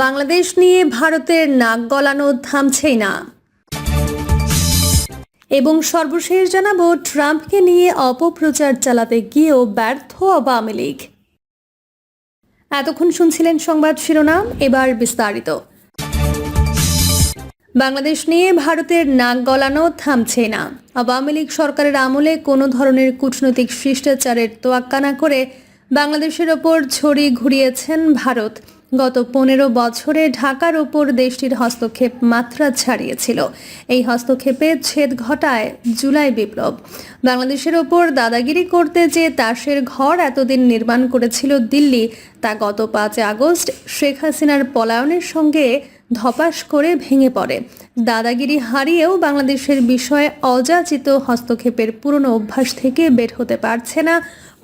বাংলাদেশ নিয়ে ভারতের নাক গলানো থামছেই না। এবং সর্বশেষ জানাব, ট্রাম্পকে নিয়ে অপপ্রচার চালাতে গিয়েও ব্যর্থ আওয়ামী লীগ। এতক্ষণ শুনছিলেন সংবাদ শিরোনাম, এবার বিস্তারিত। বাংলাদেশ নিয়ে ভারতের নাক গলানো থামছে না। আওয়ামী লীগ সরকারের আমলে কোনো ধরনের কূটনৈতিক শিষ্টাচারের তোয়াক্কা না করে বাংলাদেশের ওপর ছড়ি ঘুরিয়েছেন ভারত। গত পনেরো বছরে ঢাকার ওপর দেশটির হস্তক্ষেপ মাত্রা ছাড়িয়েছিল। এই হস্তক্ষেপে ছেদ ঘটায় জুলাই বিপ্লব। বাংলাদেশের ওপর দাদাগিরি করতে যে তাসের ঘর এতদিন নির্মাণ করেছিল দিল্লি, তা গত পাঁচ আগস্ট শেখ হাসিনার পলায়নের সঙ্গে ধপাস করে ভেঙে পড়ে। দাদাগিরি হারিয়েও বাংলাদেশের বিষয়ে অযাচিত হস্তক্ষেপের পুরনো অভ্যাস থেকে বের হতে পারছে না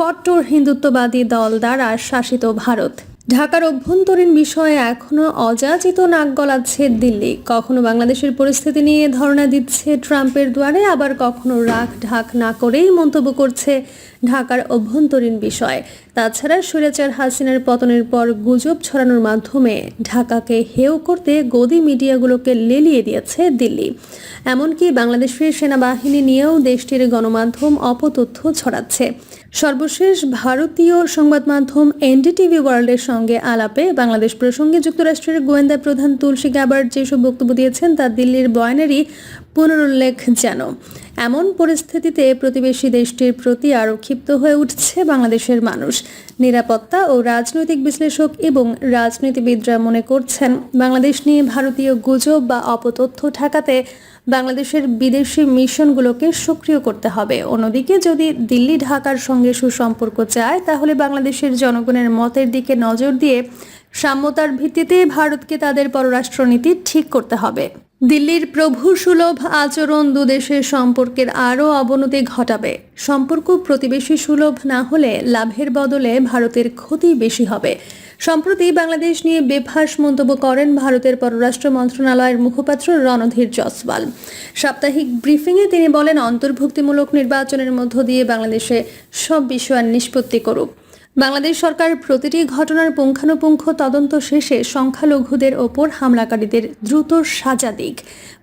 কট্টর হিন্দুত্ববাদী দল দ্বারা শাসিত ভারত। ঢাকার অভ্যন্তরীণ বিষয়ে এখনও অযাচিত নাক গলাচ্ছে দিল্লি। কখনো বাংলাদেশের পরিস্থিতি নিয়ে ধারণা দিচ্ছে ট্রাম্পের দুয়ারে, আবার কখনো রাগ ঢাক না করেই মন্তব্য করছে ঢাকার অভ্যন্তরীণ বিষয়। তাছাড়া সুরেচার হাসিনার পতনের পর গুজব ছড়ানোর মাধ্যমে ঢাকাকে হেয় করতে গদি মিডিয়াগুলোকে লেলিয়ে দিয়েছে দিল্লি। এমনকি বাংলাদেশের সেনাবাহিনী নিয়েও দেশটির গণমাধ্যম অপতথ্য ছড়াচ্ছে। সর্বশেষ ভারতীয় সংবাদ মাধ্যম এনডিটিভি ওয়ার্ল্ডের সঙ্গে আলাপে বাংলাদেশ প্রসঙ্গে যুক্তরাষ্ট্রের গোয়েন্দা প্রধান তুলসী গ্যাবার্ড যেসব বক্তব্য দিয়েছেন তা দিল্লির বয়ানেরই পুনরুল্লেখ যেন। এমন পরিস্থিতিতে প্রতিবেশী দেশটির প্রতি আরও ক্ষিপ্ত হয়ে উঠছে বাংলাদেশের মানুষ। নিরাপত্তা ও রাজনৈতিক বিশ্লেষক এবং রাজনীতিবিদরা মনে করছেন, বাংলাদেশ নিয়ে ভারতীয় গুজব বা অপতথ্য ঠেকাতে বাংলাদেশের বিদেশি মিশনগুলোকে সক্রিয় করতে হবে। অন্যদিকে যদি দিল্লি ঢাকার সঙ্গে সুসম্পর্ক চায়, তাহলে বাংলাদেশের জনগণের মতের দিকে নজর দিয়ে সাম্যতার ভিত্তিতে ভারতকে তাদের পররাষ্ট্রনীতি ঠিক করতে হবে। দিল্লির প্রভু সুলভ আচরণ দুদেশের সম্পর্কের আরও অবনতি ঘটাবে। সম্পর্ক প্রতিবেশী সুলভ না হলে লাভের বদলে ভারতের ক্ষতি বেশি হবে। সম্প্রতি বাংলাদেশ নিয়ে বেফাস মন্তব্য করেন ভারতের পররাষ্ট্র মন্ত্রণালয়ের মুখপাত্র রণধীর জসওয়াল সাপ্তাহিক ব্রিফিংয়ে তিনি বলেন, অন্তর্ভুক্তিমূলক নির্বাচনের মধ্য দিয়ে বাংলাদেশে সব বিষয় নিষ্পত্তি করুক। বাংলাদেশ সরকার প্রতিটি ঘটনার পুঙ্খানুপুঙ্খ তদন্ত শেষে সংখ্যালঘুদের ওপর হামলাকারীদের দ্রুত সাজা দিক।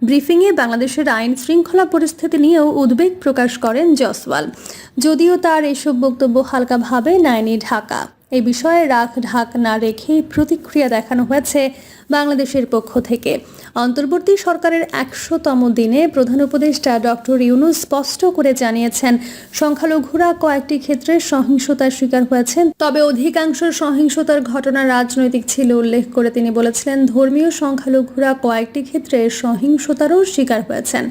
ব্রিফিংয়ে বাংলাদেশের আইন শৃঙ্খলা পরিস্থিতি নিয়েও উদ্বেগ প্রকাশ করেন জসওয়াল যদিও তার এসব বক্তব্য হালকাভাবে নেয়নি ঢাকা। এ বিষয়ে রাখ ঢাক না রেখেই প্রতিক্রিয়া দেখানো হয়েছে বাংলাদেশের পক্ষ থেকে। অন্তর্বর্তী সরকারের একশোতম দিনে প্রধান উপদেষ্টা ডক্টর ইউনুস স্পষ্ট করে জানিয়েছেন, সংখ্যালঘুরা কয়েকটি ক্ষেত্রে সহিংসতার শিকার হয়েছেন, তবে অধিকাংশ সহিংসতার ঘটনা রাজনৈতিক ছিল উল্লেখ করে তিনি বলেছিলেন, ধর্মীয় সংখ্যালঘুরা কয়েকটি ক্ষেত্রে সহিংসতারও শিকার হয়েছেন।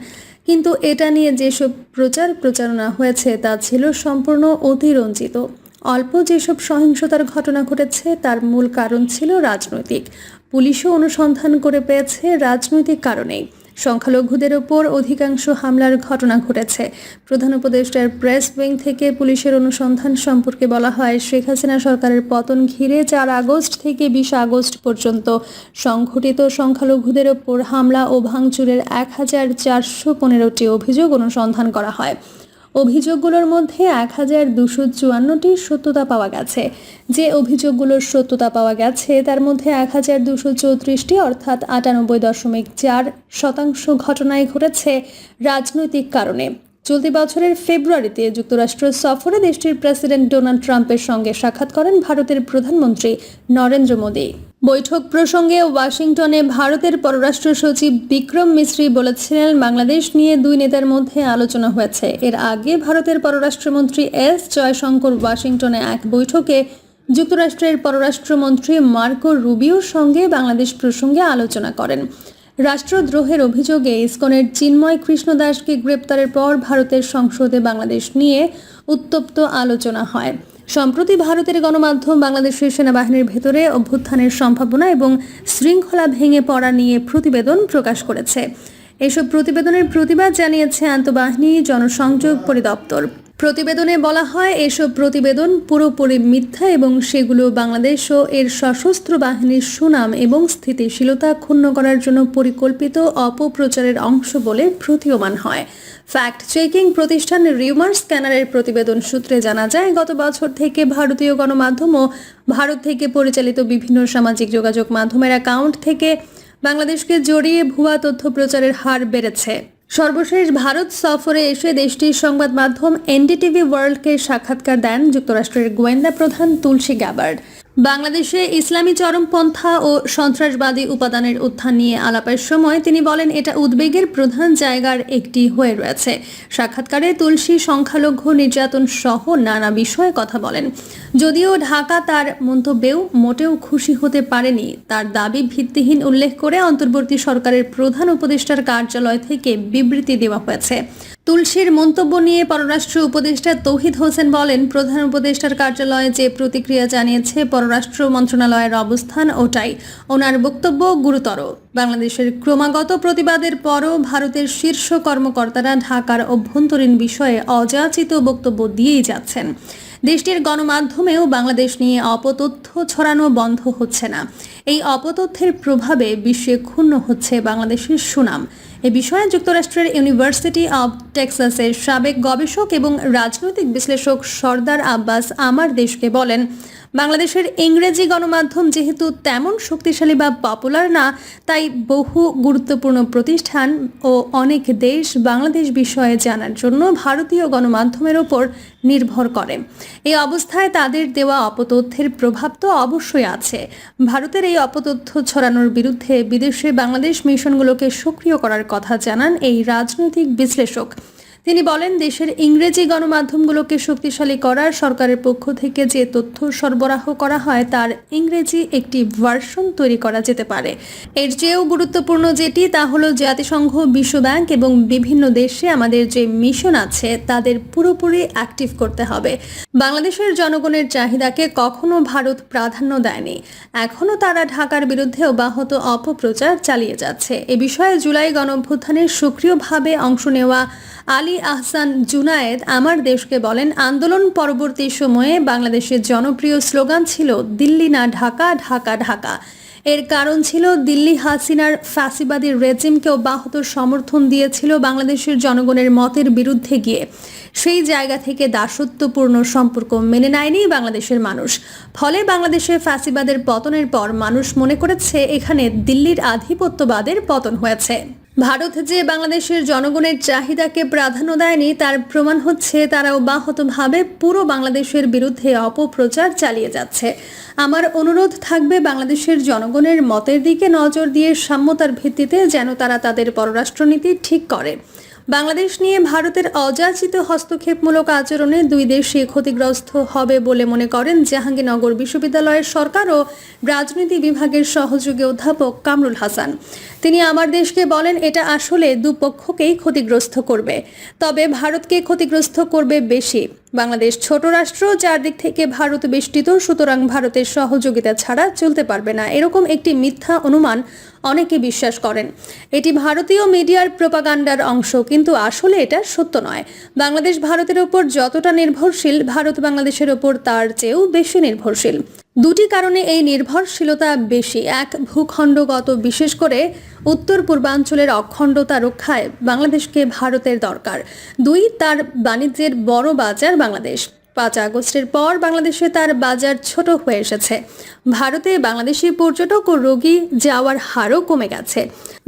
কিন্তু এটা নিয়ে যেসব প্রচার প্রচারণা হয়েছে, তা ছিল সম্পূর্ণ অতিরঞ্জিত। অল্প যেসব সহিংসতার ঘটনা ঘটেছে, তার মূল কারণ ছিল রাজনৈতিক। পুলিশও অনুসন্ধান করে পেয়েছে রাজনৈতিক কারণেই। সংখ্যালঘুদের ওপর অধিকাংশ হামলার ঘটনা ঘটেছে। প্রধান উপদেষ্টার প্রেস উইং থেকে পুলিশের অনুসন্ধান সম্পর্কে বলা হয়, শেখ হাসিনা সরকারের পতন ঘিরে চার আগস্ট থেকে বিশ আগস্ট পর্যন্ত সংঘটিত সংখ্যালঘুদের ওপর হামলা ও ভাঙচুরের এক হাজার চারশো পনেরোটি অভিযোগ অনুসন্ধান করা হয়। অভিযোগগুলোর মধ্যে এক হাজার দুশো চুয়ান্নটির সত্যতা পাওয়া গেছে। যে অভিযোগগুলোর সত্যতা পাওয়া গেছে, তার মধ্যে এক হাজার দুশো চৌত্রিশটি, অর্থাৎ আটানব্বই দশমিক চার শতাংশ ঘটনায় ঘটেছে রাজনৈতিক কারণে। চলতি বছরের ফেব্রুয়ারিতে যুক্তরাষ্ট্র সফরে দেশটির প্রেসিডেন্ট ডোনাল্ড ট্রাম্পের সঙ্গে সাক্ষাৎ করেন ভারতের প্রধানমন্ত্রী নরেন্দ্র মোদী। বৈঠক প্রসঙ্গে ওয়াশিংটনে ভারতের পররাষ্ট্র সচিব বিক্রম মিশ্রি বলেছিলেন, বাংলাদেশ নিয়ে দুই নেতার মধ্যে আলোচনা হয়েছে। এর আগে ভারতের পররাষ্ট্রমন্ত্রী এস জয়শঙ্কর ওয়াশিংটনে এক বৈঠকে যুক্তরাষ্ট্রের পররাষ্ট্রমন্ত্রী মার্কো রুবিওর সঙ্গে বাংলাদেশ প্রসঙ্গে আলোচনা করেন। রাষ্ট্রদ্রোহের অভিযোগে ইসকনের চিন্ময় কৃষ্ণ দাসকে গ্রেপ্তারের পর ভারতের সংসদে বাংলাদেশ নিয়ে উত্তপ্ত আলোচনা হয়। সম্প্রতি ভারতের গণমাধ্যম বাংলাদেশের সেনাবাহিনীর ভেতরে অভ্যুত্থানের সম্ভাবনা এবং শৃঙ্খলা ভেঙে পড়া নিয়ে প্রতিবেদন প্রকাশ করেছে। এসব প্রতিবেদনের প্রতিবাদ জানিয়েছে আন্তঃবাহিনী, জনসংযোগ পরিদপ্তর। প্রতিবেদনে বলা হয়, এসব প্রতিবেদন পুরোপুরি মিথ্যা এবং সেগুলো বাংলাদেশ ও এর সশস্ত্র বাহিনীর সুনাম এবং স্থিতিশীলতা ক্ষুণ্ণ করার জন্য পরিকল্পিত অপপ্রচারের অংশ বলে প্রতীয়মান হয়। ফ্যাক্ট চেকিং প্রতিষ্ঠান রিউমার স্ক্যানারের প্রতিবেদন সূত্রে জানা যায়, গত বছর থেকে ভারতীয় গণমাধ্যম ও ভারত থেকে পরিচালিত বিভিন্ন সামাজিক যোগাযোগ মাধ্যমের অ্যাকাউন্ট থেকে বাংলাদেশকে জড়িয়ে ভুয়া তথ্য প্রচারের হার বেড়েছে। সর্বশেষ ভারত সফরে এসে দেশটির সংবাদ মাধ্যম এনডিটিভি ওয়ার্ল্ডকে সাক্ষাৎকার দেন যুক্তরাষ্ট্রের গোয়েন্দা প্রধান তুলসী গ্যাবার্ড বাংলাদেশে ইসলামী চরমপন্থা ও সন্ত্রাসবাদী উপাদানের উত্থান নিয়ে আলাপের সময় তিনি বলেন, এটা উদ্বেগের প্রধান জায়গার একটি হয়ে রয়েছে। সাক্ষাৎকারে তুলসী সংখ্যালঘু নির্যাতন সহ নানা বিষয়ে কথা বলেন। যদিও ঢাকা তার মন্তব্যেও মোটেও খুশি হতে পারেনি, তার দাবি ভিত্তিহীন উল্লেখ করে অন্তর্বর্তী সরকারের প্রধান উপদেষ্টার কার্যালয় থেকে বিবৃতি দেওয়া হয়েছে। তুলসীর মন্তব্য নিয়ে পররাষ্ট্র উপদেষ্টা তৌহিদ হোসেন বলেন, প্রধান উপদেষ্টার কার্যালয়ে যে প্রতিক্রিয়া জানিয়েছে পররাষ্ট্র মন্ত্রণালয়ের অবস্থান, ওটাই। ওনার বক্তব্য গুরুতর। বাংলাদেশের ক্রমাগত প্রতিবাদের পরও ভারতের শীর্ষ কর্মকর্তারা ঢাকার অভ্যন্তরীণ বিষয়ে অযাচিত বক্তব্য দিয়েই যাচ্ছেন। দেশটির গণমাধ্যমেও বাংলাদেশ নিয়ে অপতথ্য ছড়ানো বন্ধ হচ্ছে না। এই অপতথ্যের প্রভাবে বিশ্বে ক্ষুণ্ণ হচ্ছে বাংলাদেশের সুনাম। এ বিষয়ে যুক্তরাষ্ট্রের ইউনিভার্সিটি অব টেক্সাসের সাবেক গবেষক এবং রাজনৈতিক বিশ্লেষক সর্দার আব্বাস আমার দেশকে বলেন বাংলাদেশের ইংরেজি গণমাধ্যম যেহেতু তেমন শক্তিশালী বা পপুলার না, তাই বহু গুরুত্বপূর্ণ প্রতিষ্ঠান ও অনেক দেশ বাংলাদেশ বিষয়ে জানার জন্য ভারতীয় গণমাধ্যমের ওপর নির্ভর করে। এই অবস্থায় তাদের দেওয়া অপতথ্যের প্রভাব তো অবশ্যই আছে। ভারতের এই অপতথ্য ছড়ানোর বিরুদ্ধে বিদেশে বাংলাদেশ মিশনগুলোকে সক্রিয় করার কথা জানান এই রাজনৈতিক বিশ্লেষক। তিনি বলেন, দেশের ইংরেজি গণমাধ্যমগুলোকে শক্তিশালী করার সরকারের পক্ষ থেকে যে তথ্য সরবরাহ করা হয়, তার ইংরেজি একটি ভার্সন তৈরি করা যেতে পারে। এর চেয়েও গুরুত্বপূর্ণ যেটি, তা হলো জাতিসংঘ, বিশ্বব্যাংক এবং বিভিন্ন দেশে আমাদের যে মিশন আছে, তাদের পুরোপুরি অ্যাক্টিভ করতে হবে। বাংলাদেশের জনগণের চাহিদাকে কখনো ভারত প্রাধান্য দেয়নি। এখনও তারা ঢাকার বিরুদ্ধে অব্যাহত অপপ্রচার চালিয়ে যাচ্ছে। এ বিষয়ে জুলাই গণঅভ্যুত্থানের সক্রিয়ভাবে অংশ নেওয়া আলী আহসান জুনায়েদ আমার দেশকে বলেন, আন্দোলন পরবর্তী সময়ে বাংলাদেশের জনপ্রিয় স্লোগান ছিল, দিল্লি না ঢাকা ঢাকা ঢাকা এর কারণ ছিল, দিল্লি হাসিনার ফ্যাসিবাদী রেজিমকেও অব্যাহত সমর্থন দিয়েছিল বাংলাদেশের জনগণের মতের বিরুদ্ধে গিয়ে। সেই জায়গা থেকে দাসত্বপূর্ণ সম্পর্ক মেনে নেয়নি বাংলাদেশের মানুষ। ফলে বাংলাদেশের ফ্যাসিবাদের পতনের পর মানুষ মনে করেছে, এখানে দিল্লির আধিপত্যবাদের পতন হয়েছে। ভারত যে বাংলাদেশের জনগণের চাহিদাকে প্রাধান্য দেয়নি, তার প্রমাণ হচ্ছে তারা অব্যাহতভাবে পুরো বাংলাদেশের বিরুদ্ধে অপপ্রচার চালিয়ে যাচ্ছে। আমার অনুরোধ থাকবে বাংলাদেশের জনগণের মতের দিকে নজর দিয়ে সাম্যতার ভিত্তিতে যেন তারা তাদের পররাষ্ট্রনীতি ঠিক করে। বাংলাদেশ নিয়ে ভারতের অযাচিত হস্তক্ষেপমূলক আচরণে দুই দেশই ক্ষতিগ্রস্ত হবে বলে মনে করেন জাহাঙ্গীরনগর বিশ্ববিদ্যালয়ের সরকার ও রাজনীতি বিভাগের সহযোগী অধ্যাপক কামরুল হাসান। তিনি আমার দেশকে বলেন, এটা আসলে দুপক্ষকেই ক্ষতিগ্রস্ত করবে। তবে ভারতকে ক্ষতিগ্রস্ত করবে বেশি। বাংলাদেশ ছোট রাষ্ট্র, যার দিক থেকে ভারত বেষ্টিত, সুতরাং ভারতের সহযোগিতা ছাড়া চলতে পারবে না। এরকম একটি মিথ্যা অনুমান অনেকে বিশ্বাস করেন। এটি ভারতীয় মিডিয়ার প্রোপাগান্ডার অংশ, কিন্তু আসলে এটা সত্য নয়। বাংলাদেশ ভারতের ওপর যতটা নির্ভরশীল, ভারত বাংলাদেশের ওপর তার চেয়েও বেশি নির্ভরশীল। দুটি কারণে এই নির্ভরশীলতা বেশি। এক, ভূখণ্ডগত, বিশেষ করে উত্তর পূর্বাঞ্চলের অখণ্ডতা রক্ষায় বাংলাদেশকে ভারতের দরকার। দুই, তার বাণিজ্যের বড় বাজার বাংলাদেশ। পাঁচ আগস্টের পর বাংলাদেশে তার বাজার ছোট হয়ে এসেছে। ভারতে বাংলাদেশি পর্যটক ও রোগী যাওয়ার হারও কমে গেছে।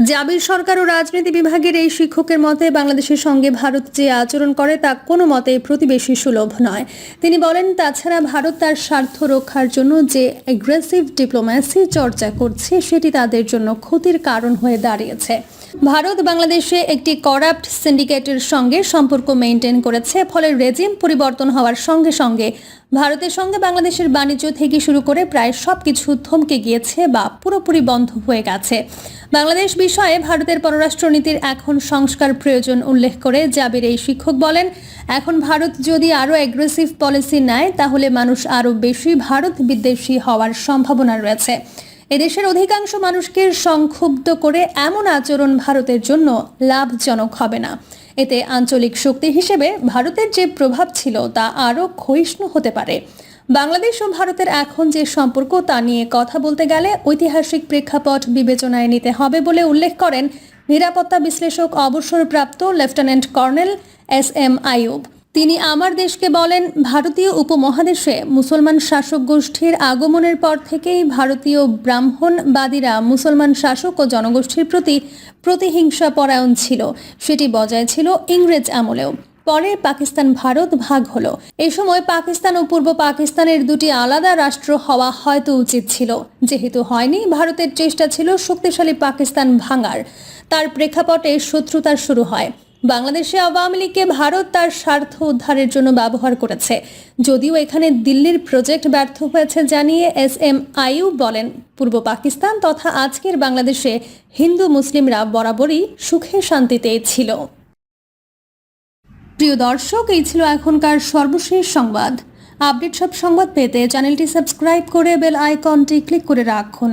জাবির সরকার ও রাজনীতি বিভাগের এই শিক্ষকের মতে, বাংলাদেশের সঙ্গে ভারত যে আচরণ করে তা কোনো মতে প্রতিবেশী সুলভ নয়। তিনি বলেন, তাছাড়া ভারত তার স্বার্থ রক্ষার জন্য যে অ্যাগ্রেসিভ ডিপ্লোম্যাসি চর্চা করছে, সেটি তাদের জন্য ক্ষতির কারণ হয়ে দাঁড়িয়েছে। ভারত বাংলাদেশে একটি করাপ্ট সিন্ডিকেটের সঙ্গে সম্পর্ক মেনটেন করেছে, ফলে রেজিম পরিবর্তন হওয়ার সঙ্গে সঙ্গে ভারতের সঙ্গে বাংলাদেশের বাণিজ্য থেকে শুরু করে প্রায় সব কিছু থমকে গিয়েছে বা পুরোপুরি বন্ধ হয়ে গেছে। বাংলাদেশ বিষয়ে ভারতের পররাষ্ট্রনীতির এখন সংস্কার প্রয়োজন উল্লেখ করে জাবির এই শিক্ষক বলেন, এখন ভারত যদি আরও অ্যাগ্রেসিভ পলিসি নেয়, তাহলে মানুষ আরও বেশি ভারত বিদ্বেষী হওয়ার সম্ভাবনা রয়েছে। এদেশের অধিকাংশ মানুষকে সংক্ষুব্ধ করে এমন আচরণ ভারতের জন্য লাভজনক হবে না। এতে আঞ্চলিক শক্তি হিসেবে ভারতের যে প্রভাব ছিল তা আরও ক্ষয়িষ্ণু হতে পারে। বাংলাদেশ ও ভারতের এখন যে সম্পর্ক তা নিয়ে কথা বলতে গেলে ঐতিহাসিক প্রেক্ষাপট বিবেচনায় নিতে হবে বলে উল্লেখ করেন নিরাপত্তা বিশ্লেষক অবসরপ্রাপ্ত lieutenant colonel S M Ayub. তিনি আমার দেশকে বলেন, ভারতীয় উপমহাদেশে মুসলমান শাসক গোষ্ঠীর আগমনের পর থেকেই ভারতীয় ব্রাহ্মণবাদীরা মুসলমান শাসক ও জনগোষ্ঠীর প্রতি প্রতিহিংসা পরায়ণ ছিল। সেটি বজায় ছিল ইংরেজ আমলেও। পরে পাকিস্তান ভারত ভাগ হলো। এ সময় পাকিস্তান ও পূর্ব পাকিস্তানের দুটি আলাদা রাষ্ট্র হওয়া হয়তো উচিত ছিল। যেহেতু হয়নি, ভারতের চেষ্টা ছিল শক্তিশালী পাকিস্তান ভাঙার। তার প্রেক্ষাপটে শত্রুতা শুরু হয়। বাংলাদেশে আওয়ামী লীগকে ভারত তার স্বার্থ উদ্ধারের জন্য ব্যবহার করেছে। যদিও এখানে দিল্লির প্রজেক্ট ব্যর্থ হয়েছে জানিয়ে এস এম আইউ বলেন, পূর্ব পাকিস্তান তথা আজকের বাংলাদেশে হিন্দু মুসলিমরা বরাবরই সুখে শান্তিতেই ছিল। প্রিয় দর্শক, এই ছিল এখনকার সর্বশেষ সংবাদ। আপডেট সব সংবাদ পেতে চ্যানেলটি সাবস্ক্রাইব করে বেল আইকনটি ক্লিক করে রাখুন।